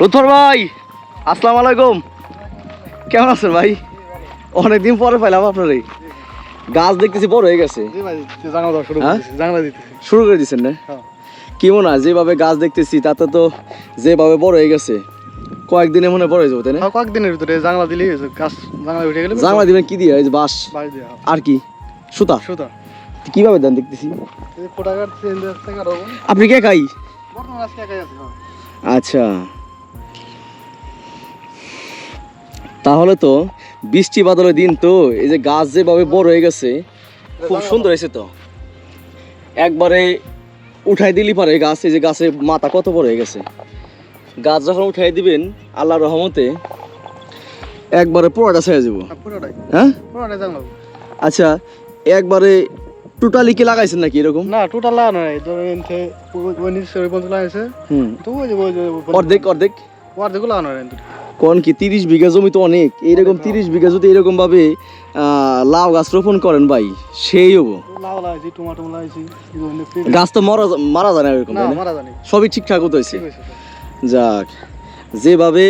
রুথর ভাই আসসালামু আলাইকুম। কেমন আছেন ভাই? অনেকদিন পরে পাইলাম আপনার। এই গাছ দেখতেছি বড় হয়ে গেছে। শুরু হ্যাঁ? শুরু করে দিচ্ছেন না? হ্যাঁ। কি মনে হয় যেভাবে গাছ দেখতেছি তাতে তো যেভাবে বড় হয়ে গেছে কয়েকদিনে মনে বড় হয়ে যাব তাই না? হ্যাঁ কয়েকদিনের ভিতরে জানলা দিলেই হয়েছে গাছ জানলা উঠে গেলে দিবেন কি দিয়ে? বাঁশ। দিয়ে আর কি? সুতা? সুতা। কীভাবে দেন দেখতেছি? আপনি কে খাই। আচ্ছা। তাহলে তো বৃষ্টি বাদলের দিন তো এই যে গাছ যেভাবে বড় হয়ে গেছে খুব সুন্দর হয়েছে তো। একবারে উঠাই দিলি পারে গাছ এই যে গাছের মাথা কত বড় হয়ে গেছে। গাছ যখন উঠাই দিবেন আল্লাহ রহমতে একবারে পুরোটা ছেড়ে যাব। হ্যাঁ, আচ্ছা একবারে টোটালি কি লাগাইছেন নাকি এরকম? না টোটাল লাগানো নাই। ধরো এনথে ওই নিচে ওই লাগাইছে। হুম। তো ওই যে ওই যে অর্ধেক অর্ধেক? অর্ধেক লাগানো নাই কোন কি তিরিশ বিঘা জমি তো অনেক। এইরকম তিরিশ বিঘা যদি এরকম ভাবে লাউ গাছ রোপণ করেন ভাই সেই হব। গাছ তো মরা মারা যায় না এরকম সবই ঠিকঠাক মতো হয়েছে। যাক যেভাবে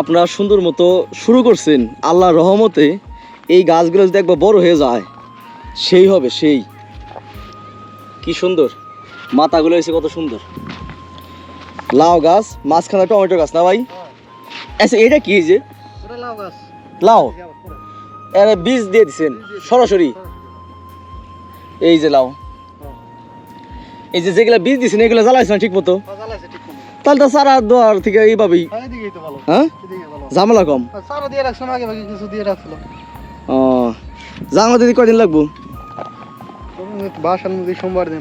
আপনারা সুন্দর মতো শুরু করছেন আল্লাহর রহমতে এই গাছগুলো যদি একবার বড় হয়ে যায় সেই হবে সেই। কি সুন্দর। মাথাগুলো হয়েছে কত সুন্দর। লাউ গাছ মাঝখানে টমেটো গাছ না ভাই? আচ্ছা এটা কি যে? লাউ এর বীজ দিয়ে দিছেন? সরাসরি? এই যে লাউ। এই যে যেগুলা বীজ দিছেন এগুলো জ্বালাইছেন ঠিক মতো ঠিক কম তাহলে তো সারা দোয়ার থেকে এইভাবেই। হ্যাঁ হ্যাঁ? ঝামেলা কম। সারা দিয়ে রাখছিলাম আগে ভাগে কিছু দিয়ে রাখছিলাম। ও জামা দিদি কয়দিন লাগবো? সোমবার দিন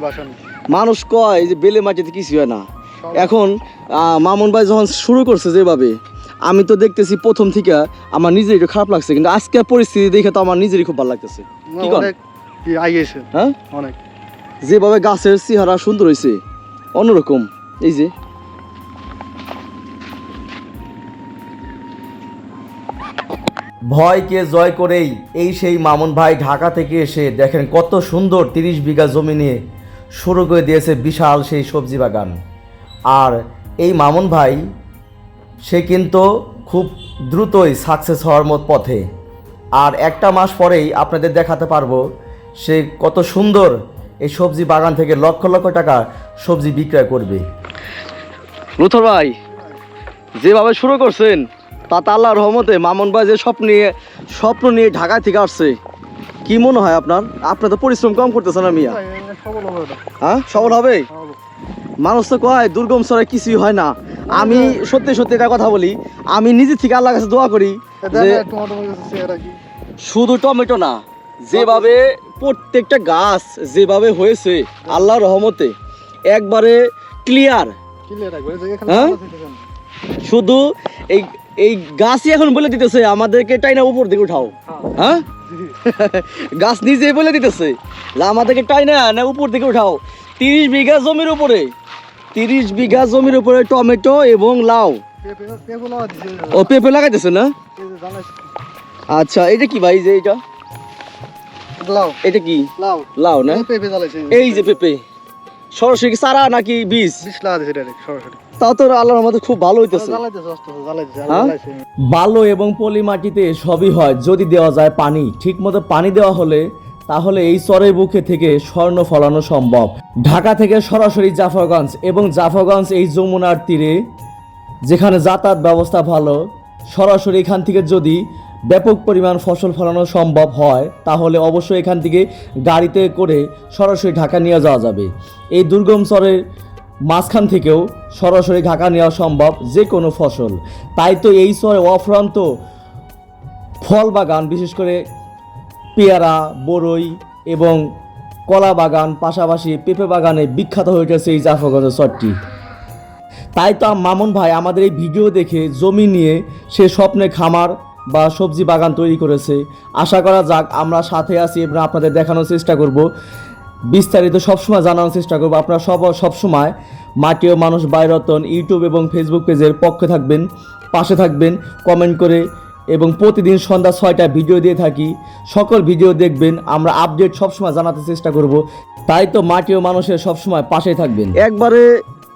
মানুষ কয় যে বেলে মাটিতে কিছু হয় না। এখন মামুন ভাই যখন শুরু করছে যেভাবে আমি তো দেখতেছি প্রথম থেকে আমার নিজের একটু খারাপ লাগছে কিন্তু আজকের পরিস্থিতি দেখে তো আমার নিজেরই খুব ভালো লাগতেছে। কি হ্যাঁ? অনেক। যেভাবে গাছের চেহারা সুন্দর হয়েছে অন্যরকম। এই যে। ভয়কে জয় করেই এই সেই মামুন ভাই ঢাকা থেকে এসে দেখেন কত সুন্দর তিরিশ বিঘা জমি নিয়ে শুরু করে দিয়েছে বিশাল সেই সবজি বাগান। আর এই মামুন ভাই সে কিন্তু খুব দ্রুতই সাকসেস হওয়ার মত পথে। আর একটা মাস পরেই আপনাদের দেখাতে পারব সে কত সুন্দর এই সবজি বাগান থেকে লক্ষ লক্ষ টাকা সবজি বিক্রয় করবে। লুথর ভাই যেভাবে শুরু করছেন তাতে আল্লাহর রহমতে মামুন ভাই যে স্বপ্ন নিয়ে স্বপ্ন নিয়ে ঢাকা থেকে আসছে কি মনে হয় আপনার? আপনার তো পরিশ্রম কম করতেছেন না মিয়া। সবল হবে হ্যাঁ সফল হবে। মানুষ তো কয় দুর্গম সরে কিছুই হয় না। আমি সত্যি সত্যি এটা কথা বলি আমি নিজে থেকে আল্লাহ কাছে দোয়া করি যে শুধু টমেটো না যেভাবে প্রত্যেকটা গাছ যেভাবে হয়েছে আল্লাহর রহমতে একবারে ক্লিয়ার হ্যাঁ? শুধু এই এই গাছই এখন বলে দিতেছে আমাদেরকে টাইনা উপর দিকে উঠাও। হ্যাঁ। গাছ নিজে বলে দিতেছে আমাদেরকে টাইনা না উপর দিকে উঠাও। তিরিশ বিঘা জমির উপরে তিরিশ বিঘা জমির উপরে টমেটো এবং লাউ। ও পেঁপে লাগাইতেছে না? আচ্ছা এটা কি ভাই যে এটা? লাউ। এটা কি? লাউ। লাউ না? পেঁপে জ্বালাইছে। এই যে পেঁপে। সরাসরি কি চারা নাকি বীজ? ডাইরেক্ট সরাসরি। তাও তো আল্লাহর মধ্যে খুব ভালো হইতেছে। আর হ্যাঁ? বালু এবং পলি মাটিতে সবই হয় যদি দেওয়া যায় পানি। ঠিকমতো পানি দেওয়া হলে তাহলে এই চরের বুকে থেকে স্বর্ণ ফলানো সম্ভব। ঢাকা থেকে সরাসরি জাফরগঞ্জ এবং জাফরগঞ্জ এই যমুনার তীরে, যেখানে যাতায়াত ব্যবস্থা ভালো, সরাসরি এখান থেকে যদি ব্যাপক পরিমাণ ফসল ফলানো সম্ভব হয়, তাহলে অবশ্যই এখান থেকে গাড়িতে করে সরাসরি ঢাকা নিয়ে যাওয়া যাবে। এই দুর্গম চরের মাঝখান থেকেও সরাসরি ঢাকা নেওয়া সম্ভব যে কোনো ফসল। তাই তো এই চরে অফ্রান্ত ফল বাগান, বিশেষ করে পেয়ারা, বরই এবং কলা বাগান, পাশাপাশি পেঁপে বাগানে বিখ্যাত হয়ে উঠেছে এই জাফরগঞ্জের চরটি তাই তো মামুন ভাই আমাদের এই ভিডিও দেখে জমি নিয়ে সে স্বপ্নে খামার বা সবজি বাগান তৈরি করেছে। আশা করা যাক আমরা সাথে আছি এবং আপনাদের দেখানোর চেষ্টা করব। বিস্তারিত সবসময় জানানোর চেষ্টা করব। আপনারা সব সবসময় মাটি ও মানুষ বাইরতন ইউটিউব এবং ফেসবুক পেজের পক্ষে থাকবেন, পাশে থাকবেন, কমেন্ট করে এবং প্রতিদিন সন্ধ্যা ছয়টায় ভিডিও দিয়ে থাকি। সকল ভিডিও দেখবেন আমরা আপডেট সবসময় জানাতে চেষ্টা করব। তাই তো মাটি ও মানুষের সবসময় পাশে থাকবেন। একবারে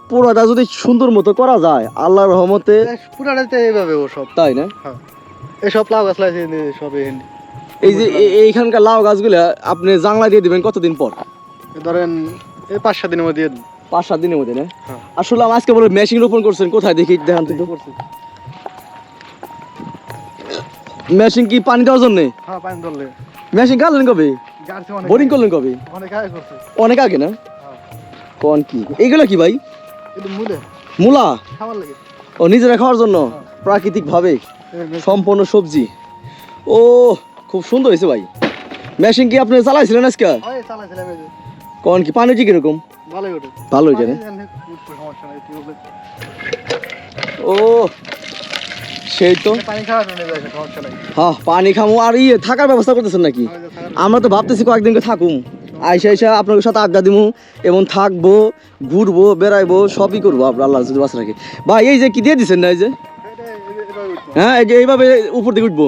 পুরোটা যদি সুন্দর মতো করা যায় আল্লাহর রহমতে পুরাটাতে এইভাবে ও সব। তাই না? হ্যাঁ। এসব লাউ গাছ লাগাইছে সব এই যে এইখানকার লাউ গাছগুলো আপনি জাংলা দিয়ে দিবেন কতদিন পর? ধরেন এই পাঁচ সাত দিনের মধ্যে পাঁচ সাত দিনের মধ্যে না? হ্যাঁ। আসলে আমি আজকে বলে মেশিন রোপণ করছেন কোথায় দেখি? দেখান তো। মেশিন কি পানি দেওয়ার জন্য? হ্যাঁ পানি ধরলে। মেশিন কবে? বোরিং করলেন কবে? অনেক আয় করছে। অনেক আগে না? হ্যাঁ। কোন কি? এইগুলো কি ভাই? মূলা। ও নিজেরা খাওয়ার জন্য? হ্যাঁ। প্রাকৃতিক ভাবে সম্পূর্ণ সবজি। ও খুব সুন্দর হয়েছে ভাই। মেশিন কি আপনি চালাইছিলেন আজকে। কোন কি? পানি কি কীরকম ভালো হয়েছে না। ও সেই তো। নাই। হ্যাঁ পানি খামো। আর ইয়ে থাকার ব্যবস্থা করতেছেন নাকি? আমরা তো ভাবতেছি কয়েকদিন থাকুম। আইসা আইসা আপনাদের সাথে আড্ডা দিমু এবং থাকব ঘুরবো বেড়াইবো সবই করব আপনার আল্লাহ যদি বাস রাখে। ভাই এই যে কি দিয়ে দিচ্ছেন না এই যে। হ্যাঁ এই যে এইভাবে উপর দিকে উঠবো।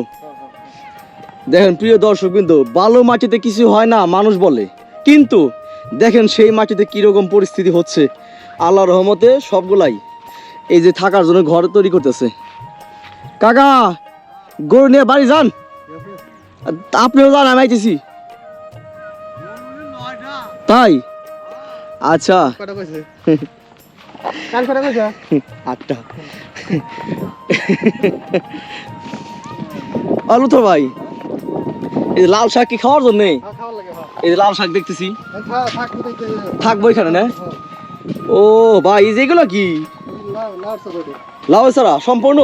দেখেন প্রিয় দর্শক কিন্তু ভালো মাটিতে কিছু হয় না মানুষ বলে। কিন্তু দেখেন সেই মাটিতে কীরকম পরিস্থিতি হচ্ছে। আল্লাহ রহমতে সবগুলাই এই যে থাকার জন্য ঘর তৈরি করতেছে। কাকা গরু নিয়ে বাড়ি যান। আপনিও যান আমি আইতেছি। তাই? আচ্ছা? আটটা। আলু তো ভাই এই যে লাল শাক কি খাওয়ার জন্যে? হ্যাঁ, হ্যাঁ। এই যে লাল শাক দেখতেছি। থাকব এখানে না? হ্যাঁ। ও ভাই এই যে এগুলো কি? লাউ ছাড়া সম্পূর্ণ?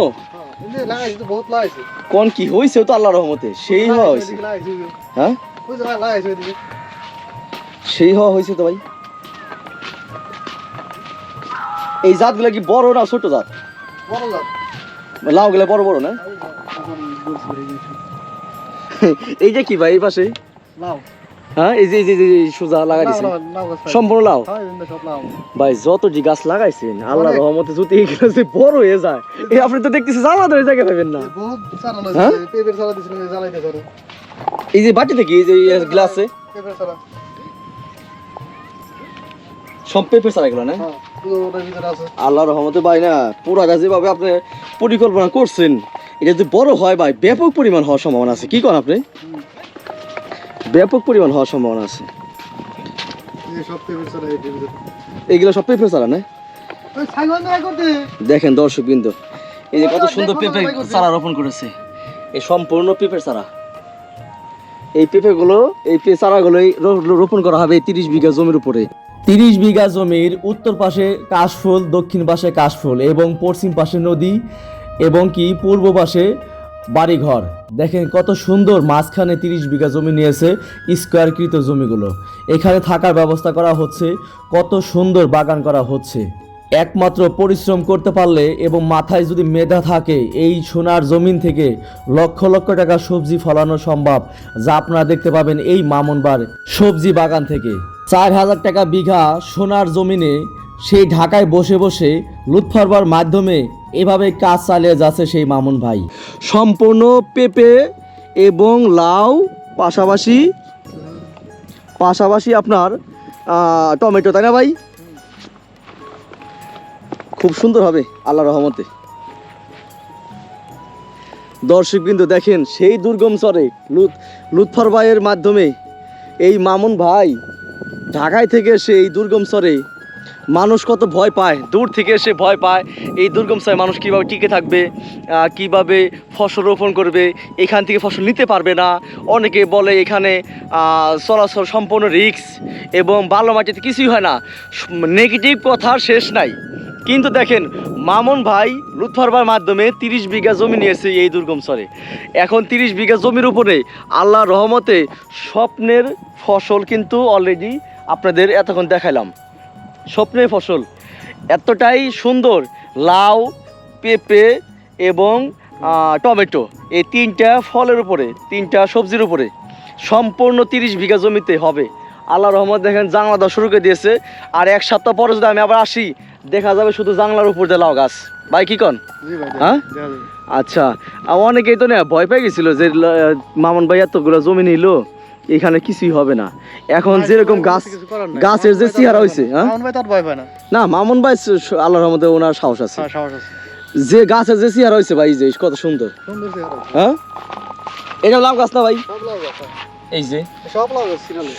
কোন কি হয়েছে তো আল্লাহ রহমতে। সেই হওয়া যে- হ্যাঁ। সেই হওয়া হয়েছে তো ভাই। এই জাতগুলো কি বড় না ছোট জাত? বড় লাউ। লাউ গুলো বড় বড় না? এই যে কি ভাই এই পাশে লাউ। হ্যাঁ এই যে এই যে সোজা লাগাই লাউ, দিছে লাউ, লাউ গাছ লাগাইছে। সম্পূর্ণ লাউ এই যে সব লাউ। ভাই যতটি গাছ লাগাইছেন আল্লাহ। রহমতে যদি বড় হয়ে যায় এই আপনি তো দেখতেছি জ্বালা ধরে জায়গা পাবেন না এই বহুত চারা হ্যাঁ? যে বাটি থেকে এই যে গ্লাসে সব পেঁপে গেল না হ্যাঁ। আল্লাহ রহমতে ভাই না পুরা গাছ যেভাবে আপনি পরিকল্পনা করছেন এটা যদি বড় হয় ভাই ব্যাপক পরিমাণ হওয়ার সম্ভাবনা আছে কি করেন আপনি। ব্যাপক পরিমাণ হওয়ার সম্ভাবনা আছে। চারা। এইগুলো সব পেঁপে ছাড়া না? নাই দেখেন দর্শক বিন্দু এই যে কত সুন্দর পেঁপে। চারা রোপণ করেছে। এই সম্পূর্ণ পেঁপের চারা। এই পেঁপেগুলো এই চারাগুলোই রোপণ করা হবে তিরিশ বিঘা জমির উপরে। তিরিশ বিঘা জমির উত্তর পাশে কাশফুল দক্ষিণ পাশে কাশফুল এবং পশ্চিম পাশে নদী এবং কি পূর্ব পাশে বাড়িঘর। দেখেন কত সুন্দর মাঝখানে তিরিশ বিঘা জমি নিয়েছে স্কোয়ারকৃত জমিগুলো। এখানে থাকার ব্যবস্থা করা হচ্ছে, কত সুন্দর বাগান করা হচ্ছে। একমাত্র পরিশ্রম করতে পারলে এবং মাথায় যদি মেধা থাকে, এই সোনার জমিন থেকে লক্ষ লক্ষ টাকা সবজি ফলানো সম্ভব। যা আপনারা দেখতে পাবেন এই মামুনবার সবজি বাগান থেকে। চার হাজার টাকা বিঘা সোনার জমিনে সেই ঢাকায় বসে বসে লুৎফারবার মাধ্যমে এভাবে কাজ চালিয়ে যাচ্ছে সেই মামুন ভাই। সম্পূর্ণ পেঁপে এবং লাউ, পাশাপাশি পাশাপাশি আপনার টমেটো, তাই না ভাই? খুব সুন্দর হবে আল্লাহ রহমতে। দর্শক বিন্দু, দেখেন সেই দুর্গম চরে লুৎ লুৎফর ভাইয়ের মাধ্যমে এই মামুন ভাই ঢাকায় থেকে সেই দুর্গম চরে মানুষ কত ভয় পায়, দূর থেকে এসে ভয় পায়। এই দুর্গম চরে মানুষ কীভাবে টিকে থাকবে কীভাবে ফসল রোপণ করবে, এখান থেকে ফসল নিতে পারবে না। অনেকে বলে এখানে চলাচল সম্পূর্ণ রিস্ক এবং ভালো মাটিতে কিছুই হয় না। নেগেটিভ কথার শেষ নাই। কিন্তু দেখেন, মামুন ভাই লুৎফারবার মাধ্যমে তিরিশ বিঘা জমি নিয়েছে এই দুর্গম চরে এখন তিরিশ বিঘা জমির উপরে আল্লাহ রহমতে স্বপ্নের ফসল কিন্তু অলরেডি আপনাদের এতক্ষণ দেখাইলাম। স্বপ্নের ফসল। এতটাই সুন্দর লাউ পেঁপে এবং টমেটো। এই তিনটা ফলের উপরে তিনটা সবজির উপরে সম্পূর্ণ তিরিশ বিঘা জমিতে হবে। আল্লাহ রহমত দেখেন জাংলা দেওয়া শুরু করে দিয়েছে। আর এক সপ্তাহ পরে যদি আমি আবার আসি দেখা যাবে শুধু জাংলার উপর দিয়ে লাউ গাছ। ভাই কি কন? হ্যাঁ? আচ্ছা অনেকেই তো না ভয় পেয়ে গেছিল যে মামুন ভাই এতগুলো জমি নিল। এখানে কিছুই হবে না। এখন যেরকম গাছ। গাছের যে চেহারা হয়েছে না। হ্যাঁ? মামুন ভাই না। মামুন ভাই আল্লাহর রহমতে ওনার সাহস আছে। হ্যাঁ, সাহস আছে। যে গাছের যে চেহারা হয়েছে ভাই যে কত সুন্দর। হ্যাঁ? এটা লাউ গাছ না ভাই? সব লাউ এই যে।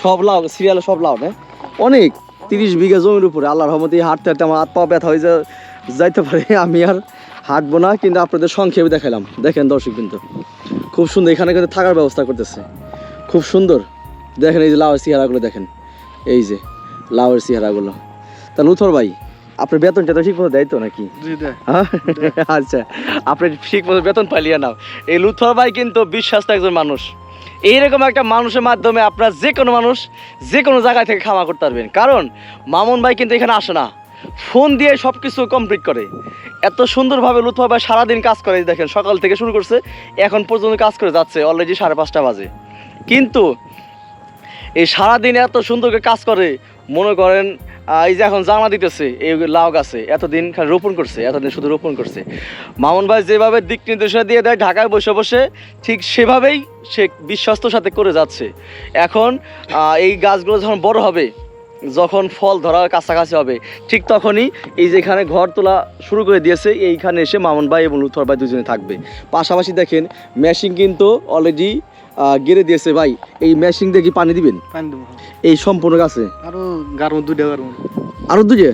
সব লাউ সিরিয়ালে। সব লাউ না? অনেক। তিরিশ বিঘা জমির উপরে আল্লাহর রহমতে হাঁটতে হাঁটতে আমার হাত পা ব্যথা হয়ে যা- যাইতে পারে আমি আর হাঁটবো না কিন্তু আপনাদের সংক্ষেপে দেখালাম দেখেন দর্শক কিন্তু খুব সুন্দর এখানে কিন্তু থাকার ব্যবস্থা করতেছে। খুব সুন্দর। দেখেন এই যে লাউয়ের চেহারাগুলো দেখেন। এই যে লাউয়ের চেহারাগুলো। তা লুথর ভাই আপনার বেতনটা তো ঠিক মতো দেয় তো নাকি? হ্যাঁ? আচ্ছা আপনি ঠিক মতো বেতন পাইলিয়ে নাও। এই লুথর ভাই কিন্তু বিশ্বাস্ত একজন মানুষ। এইরকম একটা মানুষের মাধ্যমে আপনার যে কোনো মানুষ যে কোনো জায়গায় থেকে খামা করতে পারবেন। কারণ মামুন ভাই কিন্তু এখানে আসে না। ফোন দিয়ে সব কিছু কমপ্লিট করে। এত সুন্দরভাবে লুথর ভাই সারাদিন কাজ করে দেখেন সকাল থেকে শুরু করছে এখন পর্যন্ত কাজ করে যাচ্ছে অলরেডি সাড়ে পাঁচটা বাজে। কিন্তু এই সারাদিন এত সুন্দর কাজ করে, মনে করেন এই যে এখন জানা দিতেছে, এই লাউ গাছে, এতদিন খালি রোপণ করছে, এতদিন শুধু রোপণ করছে। মামুন ভাই যেভাবে দিক নির্দেশনা দিয়ে দেয়, ঢাকায় বসে বসে ঠিক সেভাবেই সে বিশ্বস্তর সাথে করে যাচ্ছে। এখন এই গাছগুলো যখন বড় হবে, যখন ফল ধরার কাছাকাছি হবে, ঠিক তখনই এই যেখানে ঘর তোলা শুরু করে দিয়েছে, এইখানে এসে মামুন ভাই এবং লুথর ভাই দুজনে থাকবে। পাশাপাশি দেখেন, মেশিন কিন্তু অলরেডি গেড়ে দিয়েছে ভাই। এই মেশিন দিয়ে কি পানি দিবেন? পানি দেবো। এই সম্পূর্ণ গাছে? আরও দুইটা দুইটা?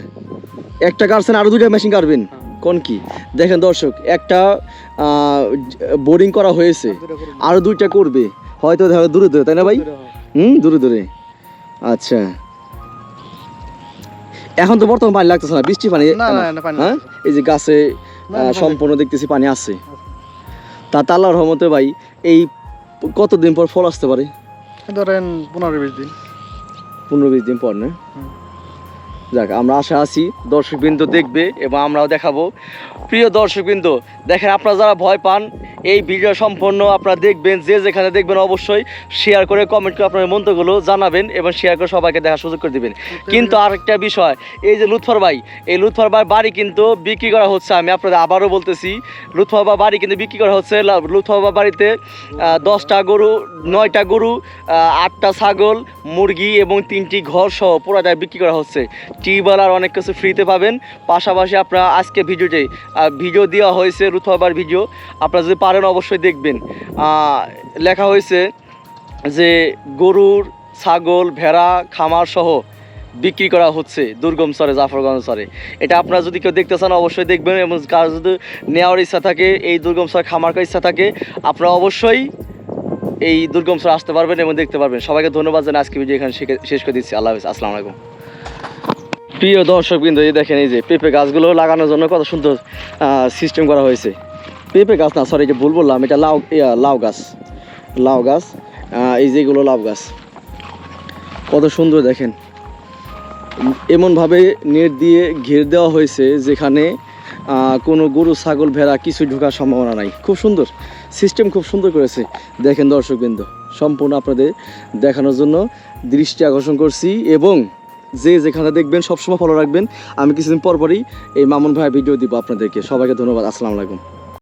একটা কাটছেন আরও দুইটা মেশিন কাটবেন কোন কি? দেখেন দর্শক একটা বোরিং করা হয়েছে। আরও দুইটা করবে। হয়তো দেখো দূরে দূরে তাই না ভাই। হুম দূরে দূরে। আচ্ছা। এখন তো বর্তমান পানি লাগতেছে না বৃষ্টি পানি হ্যাঁ? এই যে গাছে সম্পূর্ণ দেখতেছি পানি আছে। তা তাল্লার রহমতে ভাই এই কতদিন পর ফল আসতে পারে? ধরেন পনেরো বিশ দিন। পনেরো বিশ দিন পর না। যাক, আমরা আশা আছি দর্শকবৃন্দ দেখবে এবং আমরাও দেখাবো। প্রিয় দর্শকবৃন্দ, দেখেন আপনারা যারা ভয় পান, এই ভিডিও সম্পূর্ণ আপনারা দেখবেন, যে যেখানে দেখবেন অবশ্যই শেয়ার করে কমেন্ট করে আপনার মন্তব্যগুলো জানাবেন এবং শেয়ার করে সবাইকে দেখার সুযোগ করে দিবেন। কিন্তু আরেকটা বিষয়, এই যে লুৎফর ভাই, এই লুৎফর ভাই বাড়ি কিন্তু বিক্রি করা হচ্ছে, আমি আপনাদের আবারও বলতেছি, লুৎফর ভাই বাড়ি কিন্তু বিক্রি করা হচ্ছে লুৎফর ভাই বাড়িতে দশটা গরু, নয়টা গরু আটটা ছাগল, মুরগি এবং তিনটি ঘর সহ পুরোটাই বিক্রি করা হচ্ছে। টিউবওয়েল আর অনেক কিছু ফ্রিতে পাবেন। পাশাপাশি আপনারা আজকে ভিডিওতে ভিডিও দেওয়া হয়েছে রুথবার ভিডিও আপনারা যদি পারেন অবশ্যই দেখবেন। লেখা হয়েছে যে গরুর, ছাগল, ভেড়া, খামার সহ বিক্রি করা হচ্ছে দুর্গম স্তরে জাফরগঞ্জ স্তরে এটা আপনারা যদি কেউ দেখতে চান অবশ্যই দেখবেন এবং কার যদি নেওয়ার ইচ্ছা থাকে, এই দুর্গম স্তরে খামার করার ইচ্ছা থাকে, আপনারা অবশ্যই এই দুর্গম স্তরে আসতে পারবেন এবং দেখতে পারবেন। সবাইকে ধন্যবাদ জানাই আজকে ভিডিও এখানে শেষ করে দিচ্ছি। আল্লাহ হাফিজ। আসসালামু আলাইকুম। প্রিয় দর্শক বিন্দু এই দেখেন এই যে পেঁপে গাছগুলো লাগানোর জন্য কত সুন্দর সিস্টেম করা হয়েছে। পেঁপে গাছ না সরি যে ভুল বললাম, এটা লাউ লাউ গাছ। লাউ গাছ এই যেগুলো লাউ গাছ। কত সুন্দর দেখেন। এমনভাবে নেট দিয়ে ঘের দেওয়া হয়েছে যেখানে কোনো গরু, ছাগল, ভেড়া কিছু ঢোকার সম্ভাবনা নাই। খুব সুন্দর সিস্টেম খুব সুন্দর করেছে। দেখেন দর্শকবৃন্দ, সম্পূর্ণ আপনাদের দেখানোর জন্য দৃষ্টি আকর্ষণ করছি এবং যে যেখানে দেখবেন, সবসময় ফলো রাখবেন। আমি কিছুদিন পরপরই এই মামুন ভাইয়ের ভিডিও দিব আপনাদেরকে। সবাইকে ধন্যবাদ। আসসালামু আলাইকুম।